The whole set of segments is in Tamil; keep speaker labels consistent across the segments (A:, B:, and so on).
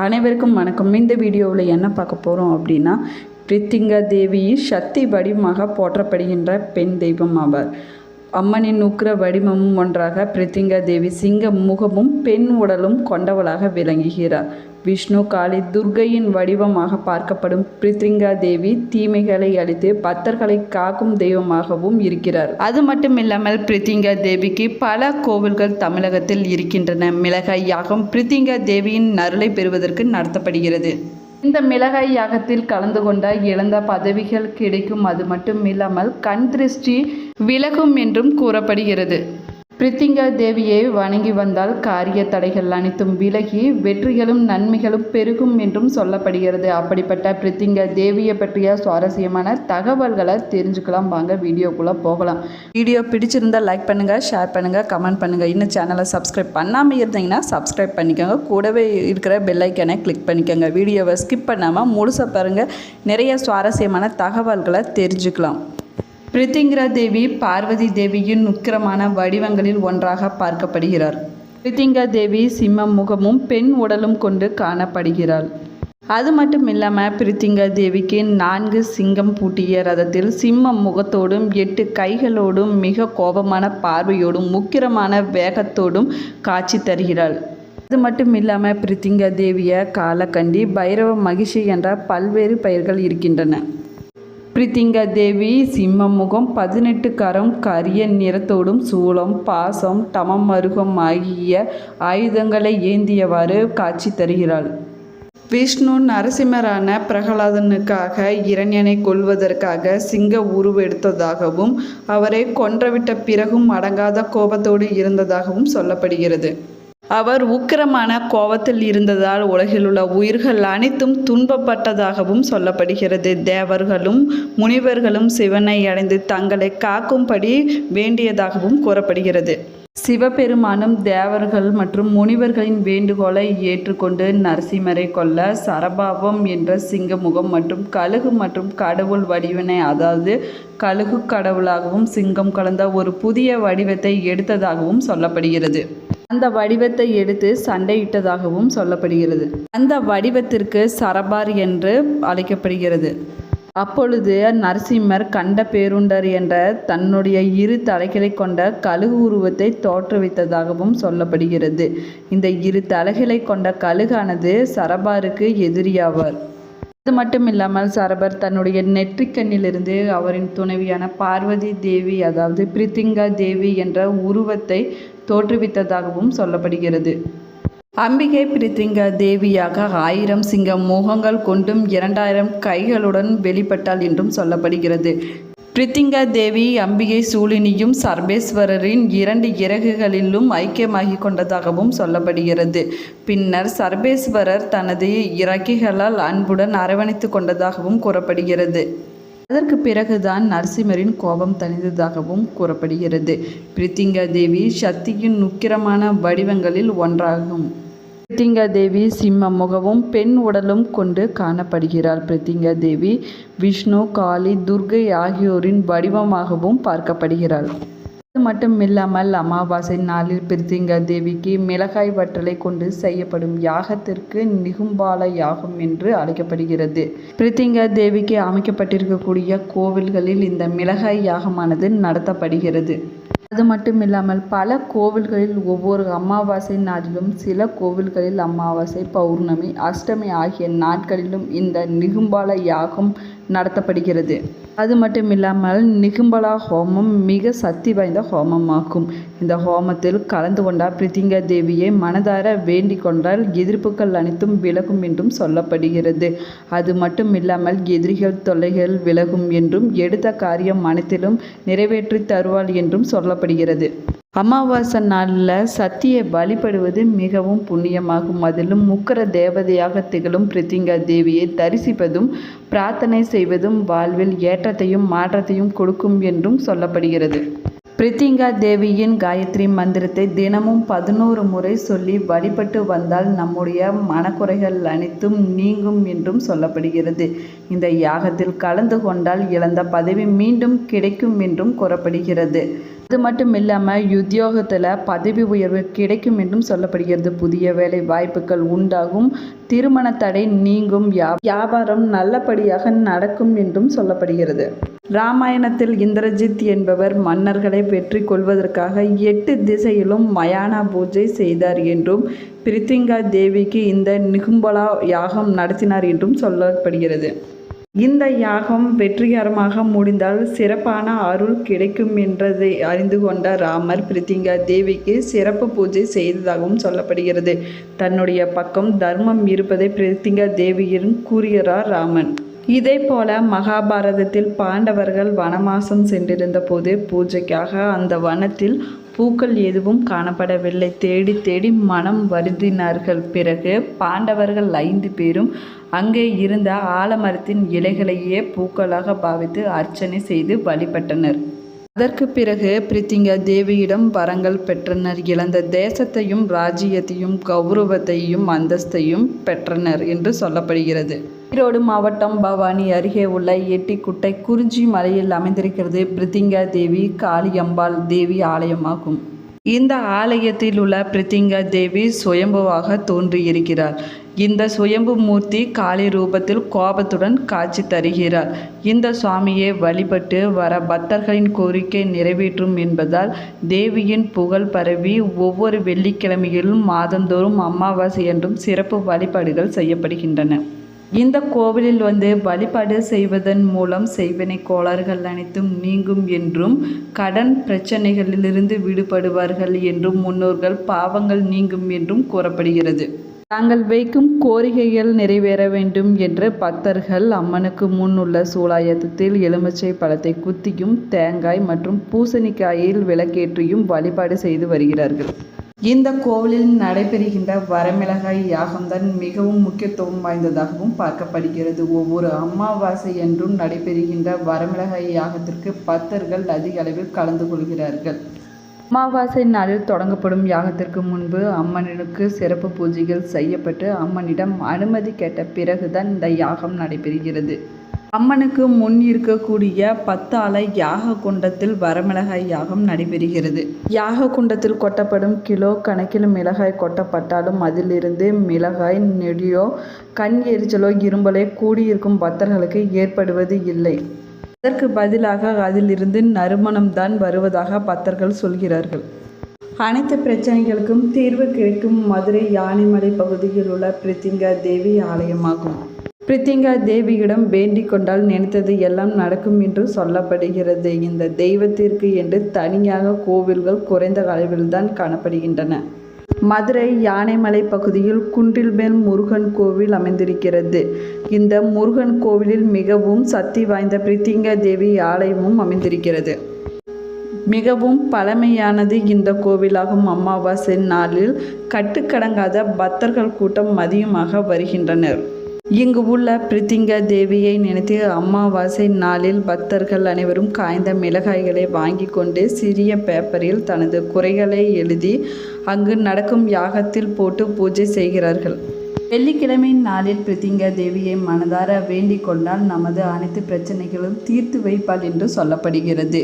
A: அனைவருக்கும் வணக்கம். இந்த வீடியோவில் என்ன பார்க்க போகிறோம் அப்படின்னா பிரித்திங்கா தேவி சக்தி வடிவமாக போற்றப்படுகின்ற பெண் தெய்வம் ஆவார். அம்மனின் உக்ர வடிவமும் ஒன்றாக பிரித்திங்கா தேவி சிங்க முகமும் பெண் உடலும் கொண்டவளாக விளங்குகிறார். விஷ்ணு காளி துர்கையின் வடிவமாக பார்க்கப்படும் பிரித்திங்கா தேவி தீமைகளை அழித்து பக்தர்களை காக்கும் தெய்வமாகவும் இருக்கிறார். அது மட்டும் இல்லாமல் பிரித்திங்கா தேவிக்கு பல கோவில்கள் தமிழகத்தில் இருக்கின்றன. மிளகாய் யாகம் பிரித்திங்கா தேவியின் நருளை பெறுவதற்கு நடத்தப்படுகிறது. இந்த மிளகாய் யாகத்தில் கலந்து கொண்ட இழந்த பதவிகள் கிடைக்கும் அது மட்டும் இல்லாமல் கண் திருஷ்டி விலகும் என்றும் கூறப்படுகிறது. பிரித்திங்கா தேவியை வணங்கி வந்தால் காரிய தடைகள் அனைத்தும் விலகி வெற்றிகளும் நன்மைகளும் பெருகும் என்றும் சொல்லப்படுகிறது. அப்படிப்பட்ட பிரித்திங்கா தேவியை பற்றிய சுவாரஸ்யமான தகவல்களை தெரிஞ்சுக்கலாம். வாங்க வீடியோக்குள்ளே போகலாம். வீடியோ பிடிச்சிருந்தா லைக் பண்ணுங்கள் ஷேர் பண்ணுங்கள் கமெண்ட் பண்ணுங்கள் இன்னும் சேனலை சப்ஸ்கிரைப் பண்ணாமல் இருந்தீங்கன்னா சப்ஸ்கிரைப் பண்ணிக்கோங்க. கூடவே இருக்கிற பெல்லைக்கனை கிளிக் பண்ணிக்கோங்க. வீடியோவை ஸ்கிப் பண்ணாமல் முழுசாக பாருங்கள் நிறைய சுவாரஸ்யமான தகவல்களை தெரிஞ்சுக்கலாம். பிரித்திங்கிரா தேவி பார்வதி தேவியின் உக்கிரமான வடிவங்களில் ஒன்றாக பார்க்கப்படுகிறார். பிரித்திங்கா தேவி சிம்ம முகமும் பெண் உடலும் கொண்டு காணப்படுகிறாள். அது மட்டும் இல்லாமல் பிரித்திங்கா தேவிக்கு நான்கு சிங்கம் பூட்டிய ரதத்தில் சிம்மம் முகத்தோடும் எட்டு கைகளோடும் மிக கோபமான பார்வையோடும் முக்கிரமான வேகத்தோடும் காட்சி தருகிறாள். அது மட்டும் இல்லாமல் பிரித்திங்கா தேவிய காலக்கண்டி பைரவ மகிஷி என்ற பல்வேறு பெயர்கள் இருக்கின்றன. பிரித்திங்கா தேவி சிம்மமுகம் பதினெட்டு கரம் கரிய நிறத்தோடும் சூளம் பாசம் தமம் மருகம் ஆகிய ஆயுதங்களை ஏந்தியவாறு காட்சி தருகிறாள். விஷ்ணு நரசிம்மரான பிரகலாதனுக்காக இரண்யனை கொள்வதற்காக சிங்க உருவெடுத்ததாகவும் அவரை கொன்றவிட்ட பிறகும் அடங்காத கோபத்தோடு இருந்ததாகவும் சொல்லப்படுகிறது. அவர் உக்கிரமான கோபத்தில் இருந்ததால் உலகிலுள்ள உயிர்கள் அனைத்தும் துன்பப்பட்டதாகவும் சொல்லப்படுகிறது. தேவர்களும் முனிவர்களும் சிவனை அடைந்து தங்களை காக்கும்படி வேண்டியதாகவும் கூறப்படுகிறது. சிவபெருமானும் தேவர்கள் மற்றும் முனிவர்களின் வேண்டுகோளை ஏற்றுக்கொண்டு நரசிம்மரை கொல்ல சரபாவம் என்ற சிங்கமுகம் மற்றும் கழுகு மற்றும் கடவுள் வடிவினை அதாவது கழுகு கடவுளாகவும் சிங்கம் கலந்த ஒரு புதிய வடிவத்தை எடுத்ததாகவும் சொல்லப்படுகிறது. அந்த வடிவத்தை எடுத்து சண்டையிட்டதாகவும் சொல்லப்படுகிறது. அந்த வடிவத்திற்கு சரபார் என்று அழைக்கப்படுகிறது. அப்பொழுது நரசிம்மர் கண்ட பேருண்டர் என்ற தன்னுடைய இரு தலைகளை கொண்ட கழுகு உருவத்தை தோற்றுவித்ததாகவும் சொல்லப்படுகிறது. இந்த இரு தலைகளை கொண்ட கழுகானது சரபாருக்கு எதிரியாவார். அது மட்டும் இல்லாமல் சரபர் தன்னுடைய நெற்றிக்கண்ணிலிருந்து அவரின் துணைவியான பார்வதி தேவி அதாவது பிரித்திங்கா தேவி என்ற உருவத்தை தோற்றுவித்ததாகவும் சொல்லப்படுகிறது. அம்பிகை பிரித்திங்கா தேவியாக ஆயிரம் சிங்க முகங்கள் கொண்டும் இரண்டாயிரம் கைகளுடன் வெளிப்பட்டாள் என்றும் சொல்லப்படுகிறது. பிரித்திங்கா தேவி அம்பிகை சூழினியும் சர்பேஸ்வரரின் இரண்டு இறகுகளிலும் ஐக்கியமாகி கொண்டதாகவும் சொல்லப்படுகிறது. பின்னர் சர்பேஸ்வரர் தனது இறக்கைகளால் அன்புடன் அரவணைத்து கொண்டதாகவும் கூறப்படுகிறது. அதற்கு பிறகுதான் நரசிம்மரின் கோபம் தணிந்ததாகவும் கூறப்படுகிறது. பிரித்திங்கா தேவி சக்தியின் நுக்கிரமான வடிவங்களில் ஒன்றாகும். பிரித்திங்கா தேவி சிம்ம முகமும் பெண் உடலும் கொண்டு காணப்படுகிறாள். பிரித்திங்கா தேவி விஷ்ணு காளி துர்கை ஆகியோரின் வடிவமாகவும் பார்க்கப்படுகிறாள். அது மட்டும் இல்லாமல் அமாவாசை நாளில் பிரித்திங்கா தேவிக்கு மிளகாய் வற்றலை கொண்டு செய்யப்படும் யாகத்திற்கு நிகும்பால யாகம் என்று அழைக்கப்படுகிறது. பிரித்திங்கா தேவிக்கு அமைக்கப்பட்டிருக்கக்கூடிய கோவில்களில் இந்த மிளகாய் யாகமானது நடத்தப்படுகிறது. அது மட்டும் இல்லாமல் பல கோவில்களில் ஒவ்வொரு அமாவாசை நாளிலும் சில கோவில்களில் அமாவாசை பௌர்ணமி அஷ்டமி ஆகிய நாட்களிலும் இந்த நிகும்பால யாகம் நடத்தப்படுகிறது. அது மட்டும் இல்லாமல் நிகும்பலா ஹோமம் மிக சக்தி வாய்ந்த ஹோமமாகும். இந்த ஹோமத்தில் கலந்து கொண்டால் பிரித்திங்கா தேவியை மனதார வேண்டிக் கொண்டால் எதிர்ப்புகள் அனைத்தும் விலகும் என்றும் சொல்லப்படுகிறது. அது மட்டும் இல்லாமல் எதிரிகள் தொல்லைகள் விலகும் என்றும் எடுத்த காரியம் அனைத்திலும் நிறைவேற்றி தருவாள் என்றும் சொல்லப்படுகிறது. அமாவாசை நாளில் சத்தியை வழிபடுவது மிகவும் புண்ணியமாகும். அதிலும் முக்கர தேவதையாக திகழும் பிரித்திங்கா தேவியை தரிசிப்பதும் பிரார்த்தனை செய்வதும் வாழ்வில் ஏற்றத்தையும் மாற்றத்தையும் கொடுக்கும் என்றும் சொல்லப்படுகிறது. பிரித்திங்கா தேவியின் காயத்ரி மந்திரத்தை தினமும் பதினோரு முறை சொல்லி வழிபட்டு வந்தால் நம்முடைய மனக்குறைகள் அனைத்தும் நீங்கும் என்றும் சொல்லப்படுகிறது. இந்த யாகத்தில் கலந்து கொண்டால் இழந்த பதவி மீண்டும் கிடைக்கும் என்றும் கூறப்படுகிறது. இது மட்டும் இல்லாமல் உத்தியோகத்தில் பதவி உயர்வு கிடைக்கும் என்றும் சொல்லப்படுகிறது. புதிய வேலை வாய்ப்புகள் உண்டாகும். திருமண தடை நீங்கும். வியாபாரம் நல்லபடியாக நடக்கும் என்றும் சொல்லப்படுகிறது. ராமாயணத்தில் இந்திரஜித் என்பவர் மன்னர்களை வெற்றி கொள்வதற்காக எட்டு திசையிலும் மயான பூஜை செய்தார் என்றும் பிரித்திங்கா தேவிக்கு இந்த நிகும்பலா யாகம் நடத்தினார் என்றும் சொல்லப்படுகிறது. இந்த யாகம் வெற்றிகரமாக முடிந்தால் சிறப்பான அருள் கிடைக்கும் என்றதை அறிந்து கொண்ட ராமர் பிரித்திங்கா தேவிக்கு சிறப்பு பூஜை செய்ததாகவும் சொல்லப்படுகிறது. தன்னுடைய பக்கம் தர்மம் இருப்பதை பிரித்திங்கா தேவியிடம் கூறுகிறார் ராமன். இதே போல மகாபாரதத்தில் பாண்டவர்கள் வனமாசம் சென்றிருந்த போது பூஜைக்காக அந்த வனத்தில் பூக்கள் எதுவும் காணப்படவில்லை. தேடி தேடி மனம் வருந்தினார்கள். பிறகு பாண்டவர்கள் ஐந்து பேரும் அங்கே இருந்த ஆலமரத்தின் இலைகளையே பூக்களாக பாவித்து அர்ச்சனை செய்து வழிபட்டனர். அதற்கு பிறகு பிரித்திங்கா தேவியிடம் வரங்கள் பெற்றனர். இழந்த தேசத்தையும் ராஜ்யத்தையும் கௌரவத்தையும் அந்தஸ்தையும் பெற்றனர் என்று சொல்லப்படுகிறது. ஈரோடு மாவட்டம் பவானி அருகே உள்ள எட்டிக்குட்டை குறிஞ்சி மலையில் அமைந்திருக்கிறது பிரித்திங்கா தேவி காளியம்பாள் தேவி ஆலயமாகும். இந்த ஆலயத்தில் உள்ள பிரித்திங்கா தேவி சுயம்புவாக தோன்றியிருக்கிறார். இந்த சுயம்பு மூர்த்தி காளி ரூபத்தில் கோபத்துடன் காட்சி தருகிறார். இந்த சுவாமியை வழிபட்டு வர பக்தர்களின் கோரிக்கை நிறைவேற்றும் என்பதால் தேவியின் புகழ் பரவி ஒவ்வொரு வெள்ளிக்கிழமையிலும் மாதந்தோறும் அமாவாசை என்றும் சிறப்பு வழிபாடுகள் செய்யப்படுகின்றன. இந்த கோவிலில் வந்து வழிபாடு செய்வதன் மூலம் செய்வினை கோளாறுகள் அனைத்தும் நீங்கும் என்றும் கடன் பிரச்சனைகளிலிருந்து விடுபடுவார்கள் என்றும் முன்னோர்கள் பாவங்கள் நீங்கும் என்றும் கூறப்படுகிறது. தாங்கள் வைக்கும் கோரிக்கைகள் நிறைவேற வேண்டும் என்று பக்தர்கள் அம்மனுக்கு முன் உள்ள சூலாயத்தத்தில் எலுமிச்சை பழத்தை குத்தியும் தேங்காய் மற்றும் பூசணிக்காயில் விளக்கேற்றியும் வழிபாடு செய்து வருகிறார்கள். இந்த கோவிலில் நடைபெறுகின்ற வரமிளகாய் யாகம்தான் மிகவும் முக்கியத்துவம் வாய்ந்ததாகவும் பார்க்கப்படுகிறது. ஒவ்வொரு அமாவாசை என்றும் நடைபெறுகின்ற வரமிளகாய் யாகத்திற்கு பக்தர்கள் அதிக அளவில் கலந்து கொள்கிறார்கள். அமாவாசை நாளில் தொடங்கப்படும் யாகத்திற்கு முன்பு அம்மனுக்கு சிறப்பு பூஜைகள் செய்யப்பட்டு அம்மனிடம் அனுமதி கேட்ட பிறகுதான் இந்த யாகம் நடைபெறுகிறது. அம்மனுக்கு முன் இருக்கக்கூடிய பத்தாலை யாக குண்டத்தில் வரமிளகாய் யாகம் நடைபெறுகிறது. யாக குண்டத்தில் கொட்டப்படும் கிலோ கணக்கில் மிளகாய் கொட்டப்பட்டாலும் அதிலிருந்து மிளகாய் நெடியோ கண் எரிச்சலோ இரும்பலோ கூடியிருக்கும் பக்தர்களுக்கு ஏற்படுவது இல்லை. அதற்கு பதிலாக அதிலிருந்து நறுமணம்தான் வருவதாக பக்தர்கள் சொல்கிறார்கள். அனைத்து பிரச்சனைகளுக்கும் தீர்வு கிடைக்கும் மதுரை யானைமலை பகுதியில் உள்ள பிரித்திங்கா தேவி ஆலயமாகும். பிரித்திங்கா தேவியிடம் வேண்டிக் கொண்டால் நினைத்தது எல்லாம் நடக்கும் என்று சொல்லப்படுகிறது. இந்த தெய்வத்திற்கு என்று தனியாக கோவில்கள் குறைந்த அளவில்தான் காணப்படுகின்றன. மதுரை யானைமலை பகுதியில் குன்றில்மேல் முருகன் கோவில் அமைந்திருக்கிறது. இந்த முருகன் கோவிலில் மிகவும் சக்தி வாய்ந்த பிரித்திங்க தேவி ஆலயமும் அமைந்திருக்கிறது. மிகவும் பழமையானது இந்த கோவிலாகும் அமாவாசை நாளில் கட்டுக்கடங்காத பக்தர்கள் கூட்டம் மதியமாக வருகின்றனர். இங்கு உள்ள பிரித்திங்கா தேவியை நினைத்து அமாவாசை நாளில் பக்தர்கள் அனைவரும் காய்ந்த மிளகாய்களை வாங்கி கொண்டு சிறிய பேப்பரில் தனது குறைகளை எழுதி அங்கு நடக்கும் யாகத்தில் போட்டு பூஜை செய்கிறார்கள். வெள்ளிக்கிழமை நாளில் பிரித்திங்கா தேவியை மனதார வேண்டிக் கொண்டால் நமது அனைத்து பிரச்சனைகளும் தீர்த்து வைப்பாள் என்று சொல்லப்படுகிறது.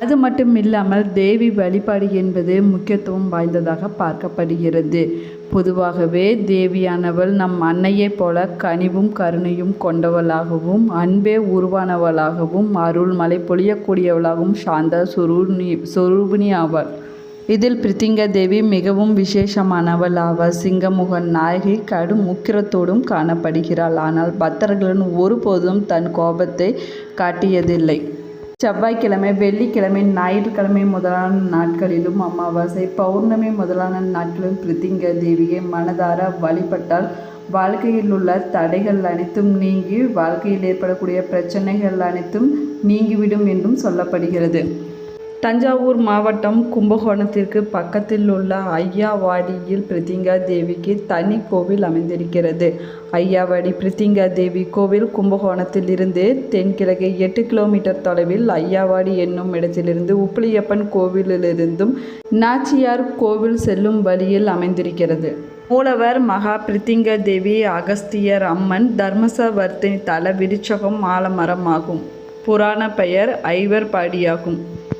A: அது மட்டும் இல்லாமல் தேவி வழிபாடு என்பது முக்கியத்துவம் வாய்ந்ததாக பார்க்கப்படுகிறது. பொதுவாகவே தேவியானவள் நம் அன்னையைப் போல கனிவும் கருணையும் கொண்டவளாகவும் அன்பே உருவானவளாகவும் அருள் மலை பொழியக்கூடியவளாகவும் சாந்த சுரூணி சொரூபிணி ஆவாள். இதில் பிரித்திங்க தேவி மிகவும் விசேஷமானவள் ஆவார் சிங்கமுகன் நாயகி கடும் உக்கிரத்தோடும் காணப்படுகிறாள். ஆனால் பக்தர்களுடன் ஒருபோதும் தன் கோபத்தை காட்டியதில்லை. செவ்வாய்க்கிழமை வெள்ளிக்கிழமை ஞாயிற்றுக்கிழமை முதலான நாட்களிலும் அமாவாசை பௌர்ணமி முதலான நாட்களிலும் பிரித்திங்க தேவியை மனதார வழிபட்டால் வாழ்க்கையில் உள்ள தடைகள் அனைத்தும் நீங்கி வாழ்க்கையில் ஏற்படக்கூடிய பிரச்சனைகள் அனைத்தும் நீங்கிவிடும் என்றும் சொல்லப்படுகிறது. தஞ்சாவூர் மாவட்டம் கும்பகோணத்திற்கு பக்கத்தில் உள்ள ஐயாவாடியில் பிரித்திங்கா தேவிக்கு தனி கோவில் அமைந்திருக்கிறது. ஐயாவாடி பிரித்திங்கா தேவி கோவில் கும்பகோணத்தில் இருந்து தென்கிழக்கு எட்டு கிலோமீட்டர் தொலைவில் ஐயாவாடி என்னும் இடத்திலிருந்து உப்பிலியப்பன் கோவிலிலிருந்தும் நாச்சியார் கோவில் செல்லும் வழியில் அமைந்திருக்கிறது. மூலவர் மகா பிரித்திங்கா தேவி அகஸ்தியர் அம்மன் தர்மசவர்த்தினி தல விருட்சகம் ஆலமரம் ஆகும் புராண பெயர் ஐவர் பாடியாகும்.